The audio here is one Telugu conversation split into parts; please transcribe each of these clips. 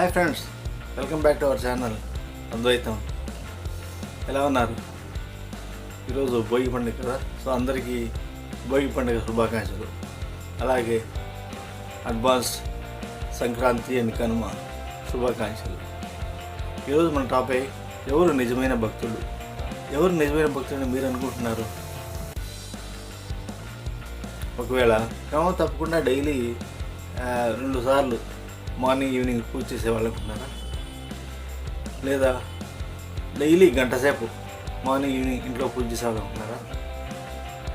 Hi friends welcome back to our channel Advaitham ఎలా ఉన్నారు? ఈరోజు భోగి పండుగ కదా? సో అందరికీ భోగి పండుగ శుభాకాంక్షలు. అలాగే అడ్వాన్స్ సంక్రాంతి అండ్ కనుమ శుభాకాంక్షలు. ఈరోజు మన టాపిక్ ఎవరు నిజమైన భక్తులు? ఎవరు నిజమైన భక్తులని మీరు అనుకుంటున్నారు? ఒకవేళ క్రమం తప్పకుండా డైలీ రెండుసార్లు రెండు సార్లు మార్నింగ్ ఈవినింగ్ పూజ చేసే వాళ్ళకు ఉన్నారా? లేదా డైలీ గంట సేపు మార్నింగ్ ఈవినింగ్ ఇంట్లో పూజ చేసే వాళ్ళు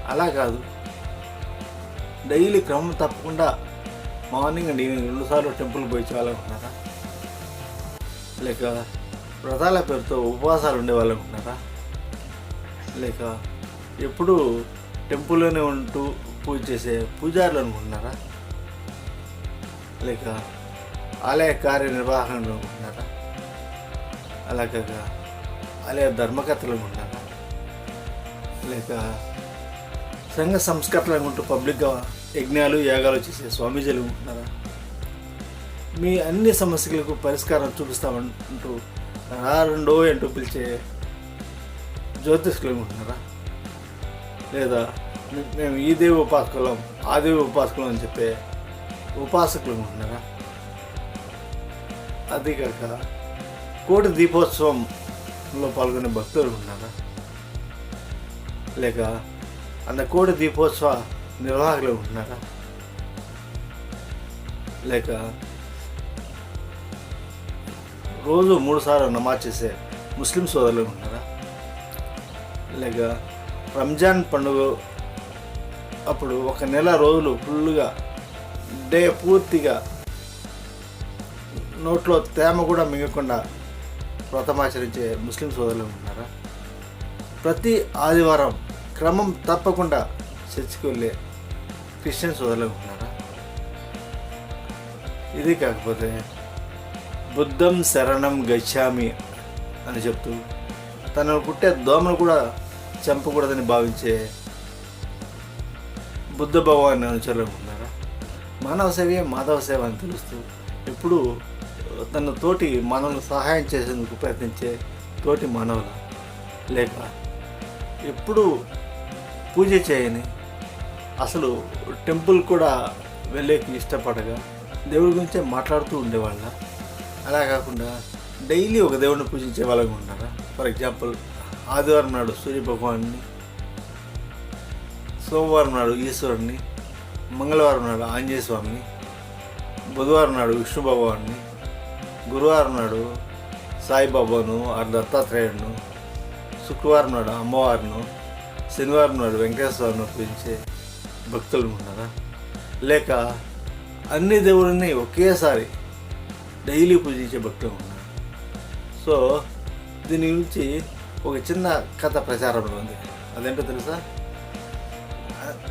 అలా కాదు. డైలీ క్రమం తప్పకుండా మార్నింగ్ అండ్ ఈవినింగ్ రెండు సార్లు టెంపుల్కి పోయి చేయాలనుకుంటున్నారా లేక వ్రతాల పేరుతో ఉపవాసాలు ఉండే వాళ్ళు లేక ఎప్పుడూ టెంపుల్లోనే ఉంటూ పూజ చేసే పూజారులు అనుకుంటున్నారా లేక ఆలయ కార్యనిర్వహణలు ఉన్నారా అలాగ ఆలయ ధర్మకర్తలు ఉన్నారా లేక సంఘ సంస్కర్తలు ఉంటూ పబ్లిక్గా యజ్ఞాలు యాగాలు చేసే స్వామీజీలు ఉంటున్నారా మీ అన్ని సమస్యలకు పరిష్కారం చూపిస్తామంటూ రా రెండో అంటూ పిలిచే జ్యోతిష్కులు ఉంటున్నారా లేదా మేము ఈ దేవి ఉపాసకులం ఆ దేవి ఉపాసకులం అని చెప్పే ఉపాసకులు ఉంటున్నారా అదేకాక కోటి దీపోత్సవంలో పాల్గొనే భక్తులు ఉన్నారా? లేక అంత కోటి దీపోత్సవ నిర్వాహకులు ఉంటున్నారా లేక రోజు మూడుసార్లు నమాజ్ చేసే ముస్లిం సోదరులు ఉన్నారా? లేక రంజాన్ పండుగ అప్పుడు ఒక నెల రోజులు ఫుల్గా డే పూర్తిగా నోట్లో తేమ కూడా మింగకుండా వ్రతమాచరించే ముస్లిం సోదరులు ఉన్నారా? ప్రతి ఆదివారం క్రమం తప్పకుండా చర్చికి వెళ్ళే క్రిస్టియన్ సోదరులు ఉన్నారా? ఇది కాకపోతే బుద్ధం శరణం గచ్చామి అని చెప్తూ తన పుట్టే దోమను కూడా చంపకూడదని భావించే బుద్ధ భగవాన్ అనుచరులు ఉన్నారా? మానవ సేవే మాధవ సేవ అని తెలుస్తూ ఎప్పుడు తన తోటి మనల్ని సహాయం చేసేందుకు ప్రయత్నించే తోటి మానవుల లేక ఎప్పుడు పూజ చేయని అసలు టెంపుల్ కూడా వెళ్ళేకి ఇష్టపడగా దేవుడి గురించే మాట్లాడుతూ ఉండేవాళ్ళ. అలా కాకుండా డైలీ ఒక దేవుడిని పూజించే వాళ్ళగా ఉన్నారా? ఫర్ ఎగ్జాంపుల్ ఆదివారం నాడు సూర్య భగవాన్ని సోమవారం నాడు ఈశ్వరుని మంగళవారం నాడు ఆంజనేయ స్వామిని బుధవారం నాడు విష్ణు భగవాన్ని గురువారం నాడు సాయిబాబాను ఆ దత్తాత్రేయుడును శుక్రవారం నాడు అమ్మవారిను శనివారం నాడు వెంకటేశ్వరను పూజించే భక్తులు ఉన్నారా? లేక అన్ని దేవుడిని ఒకేసారి డైలీ పూజించే భక్తులు ఉన్నారు? సో దీని గురించి ఒక చిన్న కథ ప్రచారంలో ఉంది. అదేంటో తెలుసా?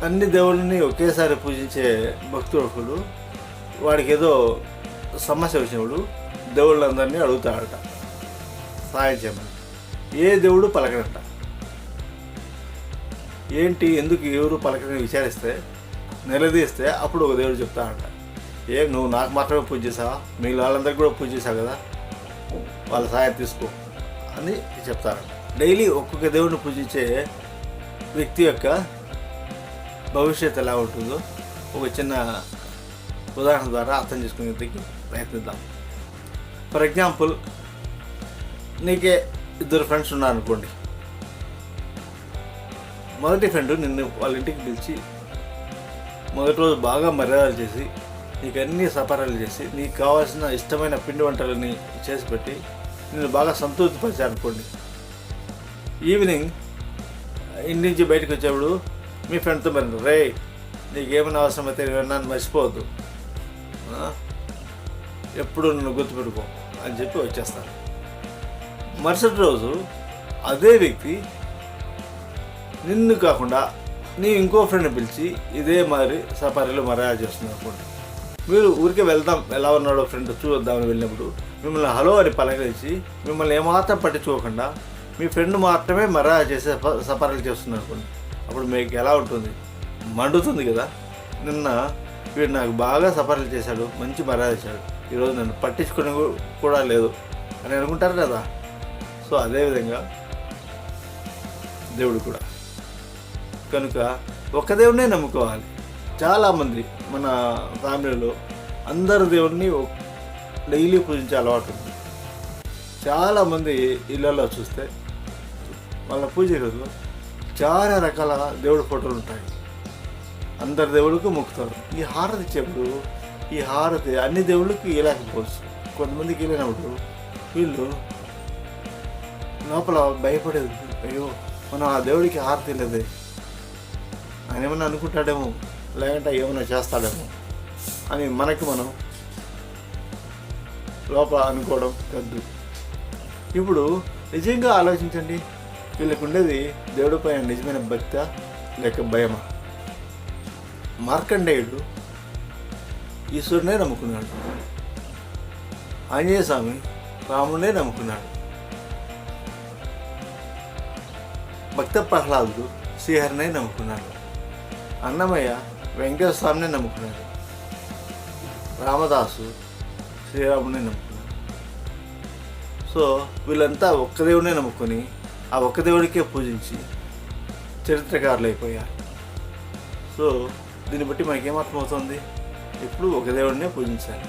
అన్ని దేవుళ్ళని ఒకేసారి పూజించే భక్తుడు ఒకడు. వాడికి ఏదో సమస్య వచ్చినప్పుడు దేవుళ్ళందరినీ అడుగుతాడట సహాయం చేయమని. ఏ దేవుడు పలకడంట. ఏంటి ఎందుకు ఎవరు పలకని విచారిస్తే నిలదీస్తే అప్పుడు ఒక దేవుడు చెప్తాడంట. ఏం నువ్వు నాకు మాత్రమే పూజ చేసావా? మిగిలిన వాళ్ళందరికీ కూడా పూజ చేసావు కదా? వాళ్ళ సహాయం తీసుకో అని చెప్తారు డైలీ ఒక్కొక్క దేవుడిని పూజించే వ్యక్తి యొక్క భవిష్యత్తు ఎలా ఉంటుందో ఒక చిన్న ఉదాహరణ ద్వారా అర్థం చేసుకునేందుకు ప్రయత్నిద్దాం. ఫర్ ఎగ్జాంపుల్ నీకే ఇద్దరు ఫ్రెండ్స్ ఉన్నారనుకోండి. మొదటి ఫ్రెండ్ నిన్ను వాళ్ళ ఇంటికి పిలిచి మొదటి రోజు బాగా మర్యాదలు చేసి నీకు అన్ని సపరాలు చేసి నీకు కావాల్సిన ఇష్టమైన పిండి వంటలని చేసి పెట్టి నిన్ను బాగా సంతృప్తిపరిచారనుకోండి. ఈవినింగ్ ఇంటి నుంచి బయటకు వచ్చేప్పుడు మీ ఫ్రెండ్తో మరి రే నీకేమైనా అవసరం అయితే నన్ను మర్చిపోవద్దు ఎప్పుడు నన్ను గుర్తుపెట్టుకో అని చెప్పి వచ్చేస్తాను మరుసటి రోజు అదే వ్యక్తి నిన్ను కాకుండా నీ ఇంకో ఫ్రెండ్ని పిలిచి ఇదే మరి సఫారీలో మర్యాద చేస్తుంది అనుకోండి. మీరు ఊరికే వెళ్దాం ఎలా ఉన్నాడో ఫ్రెండ్ చూద్దామని వెళ్ళినప్పుడు మిమ్మల్ని హలో అని పలకరించి మిమ్మల్ని ఏమాత్రం పట్టించుకోకుండా మీ ఫ్రెండ్ మాత్రమే మర్యాద చేసే సఫ- సఫారీలు చేస్తున్నారు అనుకోండి. అప్పుడు మీకు ఎలా ఉంటుంది? మండుతుంది కదా. నిన్న వీడు నాకు బాగా సఫారీలు చేశాడు మంచి మర్యాద ఇచ్చాడు ఈరోజు నన్ను పట్టించుకుని కూడా లేదు అని అనుకుంటారు కదా. సో అదేవిధంగా దేవుడు కూడా. కనుక ఒక దేవుడినే నమ్ముకోవాలి. చాలామంది మన ఫ్యామిలీలో అందరు దేవుడిని డైలీ పూజించే అలవాటు ఉంది. చాలామంది ఇళ్ళల్లో చూస్తే వాళ్ళ పూజ రోజు చాలా రకాల దేవుడి ఫోటోలు ఉంటాయి. అందరి దేవుడికి మొక్కుతారు. ఈ హారతి చెప్పుడు ఈ హారతి అన్ని దేవుళ్ళకి ఇవ్వలేకపోవచ్చు కొంతమందికి వెళ్ళినప్పుడు వీళ్ళు లోపల భయపడేది. అయ్యో మనం ఆ దేవుడికి హారతి లేదు ఆయన ఏమన్నా అనుకుంటాడేమో లేదంటే ఏమైనా చేస్తాడేమో అని మనకి మనం లోపల అనుకోవడం కద్దు ఇప్పుడు నిజంగా ఆలోచించండి. వీళ్ళకు ఉండేది దేవుడిపై నిజమైన భక్త లేక భయమా? మార్కండేయుడు ఈశ్వరునే నమ్ముకున్నాడు. ఆంజనేయ స్వామి రామునే నమ్ముకున్నాడు. భక్త ప్రహ్లాదుడు శ్రీహరినే నమ్ముకున్నాడు. అన్నమయ్య వెంకటస్వామినే నమ్ముకున్నాడు. రామదాసు శ్రీరాముని నమ్ముకున్నాడు. సో వీళ్ళంతా ఒక్క దేవుడినే నమ్ముకొని ఆ ఒక్క దేవుడికే పూజించి చరిత్రకారులు అయిపోయారు సో దీన్ని బట్టి మనకేమర్థమవుతుంది ఎప్పుడు ఒక దేవుడినే పూజించాలి.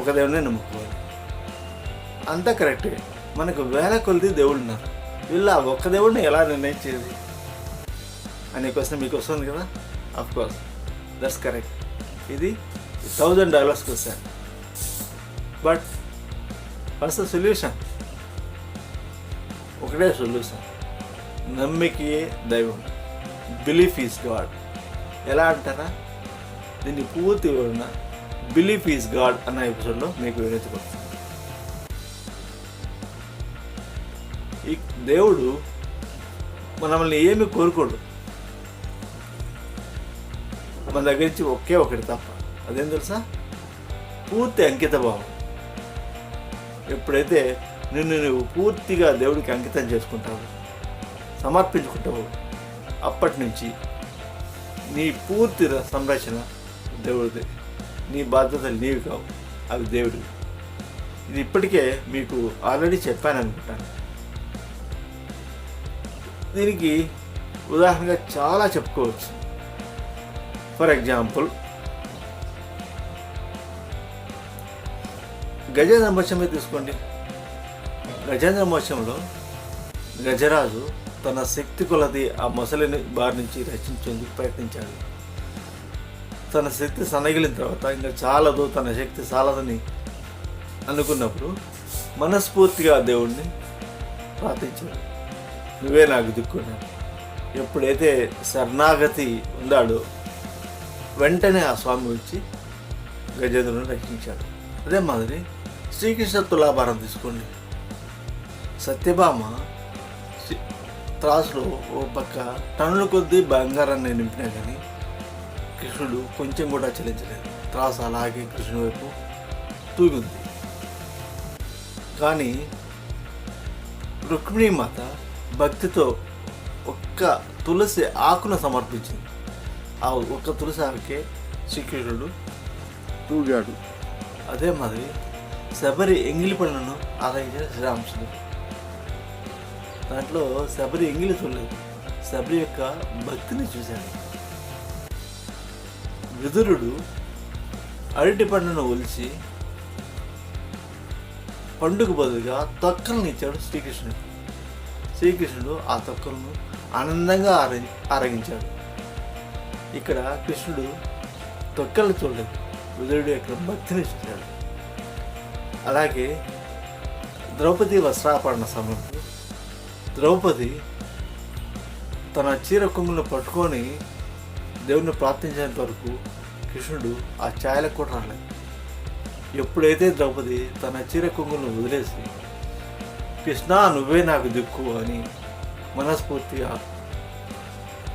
ఒక దేవుడినే నమ్ముకోవాలి. అంతా కరెక్టే. మనకు వేల కొలిది దేవుడు ఉన్నారు వీళ్ళు ఆ ఒక్క దేవుడిని ఎలా నిర్ణయించేది అనే క్వశ్చన్ మీకు వస్తుంది కదా? అఫ్ కోర్స్ దట్స్ కరెక్ట్ ఇది thousand dollars question but first solution ఒకటే సొల్యూషన్ నమ్మికయే దైవం. బిలీఫ్ ఈజ్ గాడ్ ఎలా అంటారా? దీన్ని పూర్తి వివరణ బిలీఫ్ ఈజ్ గాడ్ అన్న ఎపిసోడ్లో మీకు వివరించబడుతుంది ఈ దేవుడు మనల్ని ఏమి కోరుకోడు. మన దగ్గర నుంచి ఒకే ఒకటి తప్ప. అదేం తెలుసా? పూర్తి అంకిత భావం ఎప్పుడైతే నిన్ను నువ్వు పూర్తిగా దేవుడికి అంకితం చేసుకుంటావు సమర్పించుకుంటావు అప్పటి నుంచి నీ పూర్తి సంరక్షణ దేవుడిది. నీ బాధ్యతలు నీవి కావు. అవి దేవుడి ఇది ఇప్పటికే మీకు ఆల్రెడీ చెప్పాను అనుకుంటాను దీనికి ఉదాహరణగా చాలా చెప్పుకోవచ్చు. ఫర్ ఎగ్జాంపుల్ గజేంద్ర మోక్షమే తీసుకోండి. గజేంద్ర మోక్షంలో గజరాజు తన శక్తి కొలది ఆ మొసలిని బారి నుంచి రక్షించేందుకు ప్రయత్నించాడు. తన శక్తి సన్నగిలిన తర్వాత ఇంకా చాలదు తన శక్తి చాలదని అనుకున్నప్పుడు మనస్ఫూర్తిగా దేవుణ్ణి ప్రార్థించాడు. నువ్వే నాకు దిక్కున్నాడు ఎప్పుడైతే శరణాగతి ఉందాడో వెంటనే ఆ స్వామి వచ్చి గజేంద్రుని రక్షించాడు. అదే మాదిరి శ్రీకృష్ణ తులాభారం తీసుకోండి. సత్యభామ త్రాసులో ఓ పక్క టన్నుల కొద్దీ బంగారాన్ని నింపినా కానీ కృష్ణుడు కొంచెం కూడా చెల్లించలేదు. త్రాసు అలాగే కృష్ణుడి వైపు తూగింది. కానీ రుక్మిణీ మాత భక్తితో ఒక్క తులసి ఆకును సమర్పించింది. ఆ ఒక్క తులసి ఆకుకే శ్రీకృష్ణుడు తూగాడు. అదే మాదిరి శబరి ఎంగిలి పనులను ఆరాయించిన శ్రీరామచంద్రుడు. దాంట్లో శబరి ఎంగిలి చూడలేదు. శబరి యొక్క భక్తిని చూశాడు. విదురుడు అరటి పండును ఒలిచి పండుగ బదులుగా తొక్కలను ఇచ్చాడు శ్రీకృష్ణుడు. శ్రీకృష్ణుడు ఆ తొక్కలను ఆనందంగా ఆర ఆరగించాడు ఇక్కడ కృష్ణుడు తొక్కలు చూడలేదు. విదురుడు యొక్క భక్తిని చూశాడు. అలాగే ద్రౌపది వస్త్రాపరణ సమయంలో ద్రౌపది తన చీర కొంగులను పట్టుకొని దేవుణ్ణి ప్రార్థించేంత వరకు కృష్ణుడు ఆ ఛాయలకు కూడా రాలేదు ఎప్పుడైతే ద్రౌపది తన చీర కొంగులను వదిలేసి కృష్ణ నువ్వే నాకు దిక్కు అని మనస్ఫూర్తిగా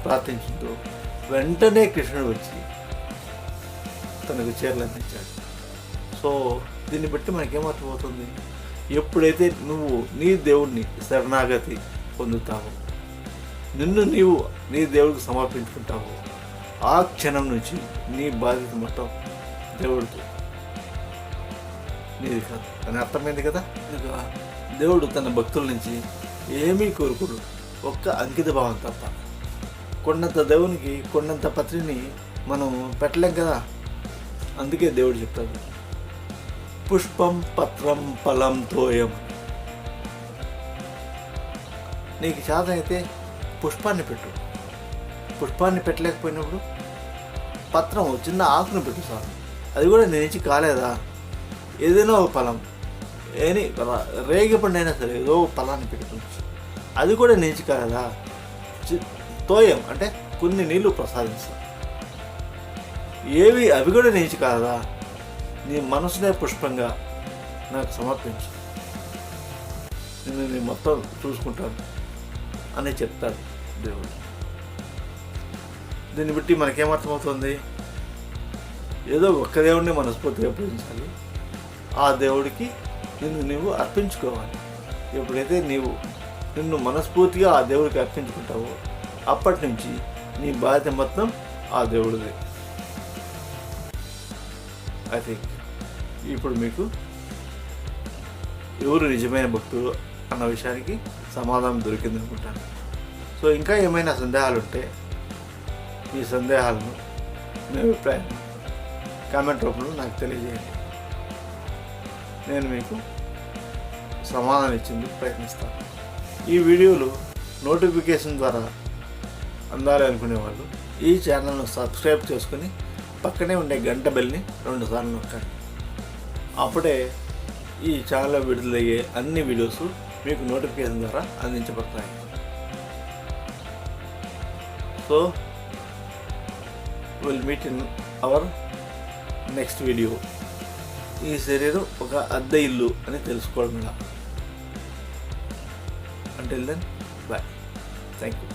ప్రార్థించుతూ వెంటనే కృష్ణుడు వచ్చి తనకు చీరలు అందించాడు. సో దీన్ని బట్టి మనకేమర్థమవుతుంది? ఎప్పుడైతే నువ్వు నీ దేవుణ్ణి శరణాగతి పొందుతావో నిన్ను నీవు నీ దేవుడికి సమర్పించుకుంటావో ఆ క్షణం నుంచి నీ బాధ్యత మొత్తం దేవుడితో. నీది కాదు. అని అర్థమైంది కదా? దేవుడు తన భక్తుల నుంచి ఏమీ కోరుకోడు. ఒక్క అంకిత భావం తప్ప. కొండంత దేవునికి కొండంత పత్రిని మనం పెట్టలేం కదా? అందుకే దేవుడు చెప్తాడు. పుష్పం పత్రం ఫలం తోయం. నీకు చేత అయితే పుష్పాన్ని పెట్టు. పుష్పాన్ని పెట్టలేకపోయినప్పుడు పత్రం చిన్న ఆకును పెట్టు సార్. అది కూడా నేను ఇచ్చి కాలేదా? ఏదైనా ఒక ఫలం. ఏని రేగిపండైనా సరే ఏదో ఫలాన్ని పెట్టుకోవచ్చు అది కూడా నేర్చి కాలేదా? తోయం అంటే కొన్ని నీళ్ళు ప్రసాదిస్తాను ఏవి అవి కూడా నేర్చి కాదా నీ మనసునే పుష్పంగా నాకు సమర్పించు. నేను నీ మొత్తం చూసుకుంటాను. అని చెప్తాడు దేవుడు. దీన్ని బట్టి మనకేమర్థమవుతుంది ఏదో ఒక్క దేవుడిని మనస్ఫూర్తిగా పూజించాలి. ఆ దేవుడికి నిన్ను నువ్వు అర్పించుకోవాలి. ఎప్పుడైతే నీవు నిన్ను మనస్ఫూర్తిగా ఆ దేవుడికి అర్పించుకుంటావో అప్పటి నుంచి నీ బాధ్యత మొత్తం ఆ దేవుడిది. ఐ థింక్ ఇప్పుడు మీకు ఎవరు నిజమైన భక్తులు అన్న విషయానికి సమాధానం దొరికింది అనుకుంటాను సో ఇంకా ఏమైనా సందేహాలు ఉంటే మీ సందేహాలను మీ అభిప్రాయం. కామెంట్ రూపంలో నాకు తెలియజేయండి. నేను మీకు సమాధానం ఇచ్చేందుకు ప్రయత్నిస్తాను. ఈ వీడియోలు నోటిఫికేషన్ ద్వారా అందాలి అనుకునేవాళ్ళు ఈ ఛానల్ను సబ్స్క్రైబ్ చేసుకుని పక్కనే ఉండే గంట బెల్ని రెండు సార్లు నొక్కండి. అప్పుడే ఈ ఛానల్లో విడుదలయ్యే అన్ని వీడియోస్ మీకు నోటిఫికేషన్ ద్వారా అందించబడతాయి. So will meet in our next video ఈ శరీరం ఒక అద్దె ఇల్లు అని తెలుసుకోవడం. అంటే దెన్ బాయ్ థ్యాంక్ యూ